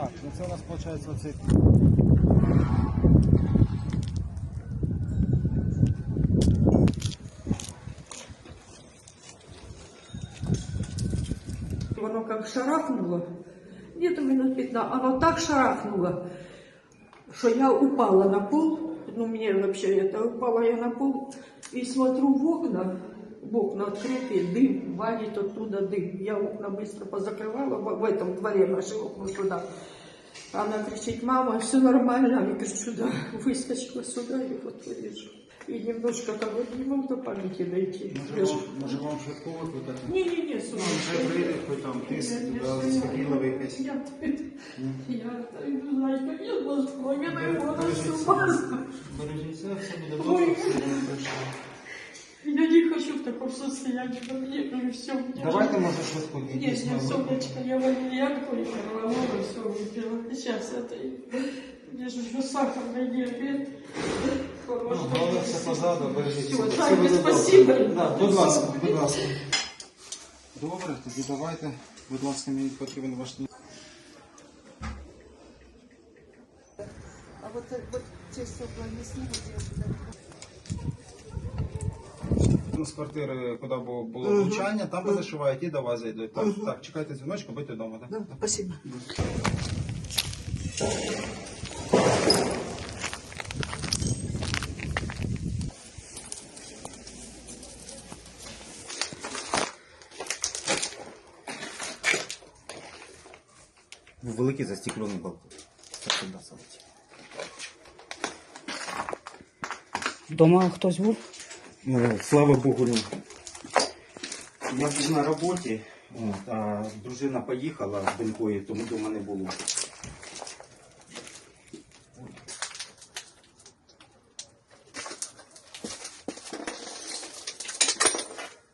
Так, ну це у нас виходить оцей. Воно как шарахнуло, где-то минут 15, оно так шарахнуло, что я упала на пол, ну мне вообще это, упала я на пол и смотрю в окна, окна открытые, дым, валит оттуда дым. Я окна быстро позакрывала, в, в этом дворе наши окна сюда. Она кричит, мама, все нормально. Я кричу, да, выскочила сюда и вот вижу. И немножко того не могу до памяти дойти. Може вам, може вам швидко викликати? Не-не-не, Ну, слушай. вже прийде, хоч там тиск, заспокійливий якийсь. Я, я я. Бережіться, все буде Ой. добре, все буде пройшло. Я не хочу в таком состоянии, но мне ну, все. Давайте, може, швидко Нет, якісь нет, ми солнечко, я валерьянку и корвалолу все выпила. Сейчас это, и- мне же еще сахарный диабет. Ну, головне все позаду, бережіть Всё, себе. Саня, Все буде добре. спасибо. Да, будь ласка, будь ласка. Добре, тоді давайте, будь ласка, мені потрібен ваш А вот, э, вот те стекла не снимут, я сюда. Ну, з квартири, куди було, влучання, там позашивають і до вас зайдуть. Так, так, чекайте дзвіночку, будьте вдома, так? Да, спасибо. Великий застеклений балкон. Так сюди салить. Дома хтось був? Ну, слава Богу, ні. Я був на роботі, от, а дружина поїхала з донькою, тому вдома не було.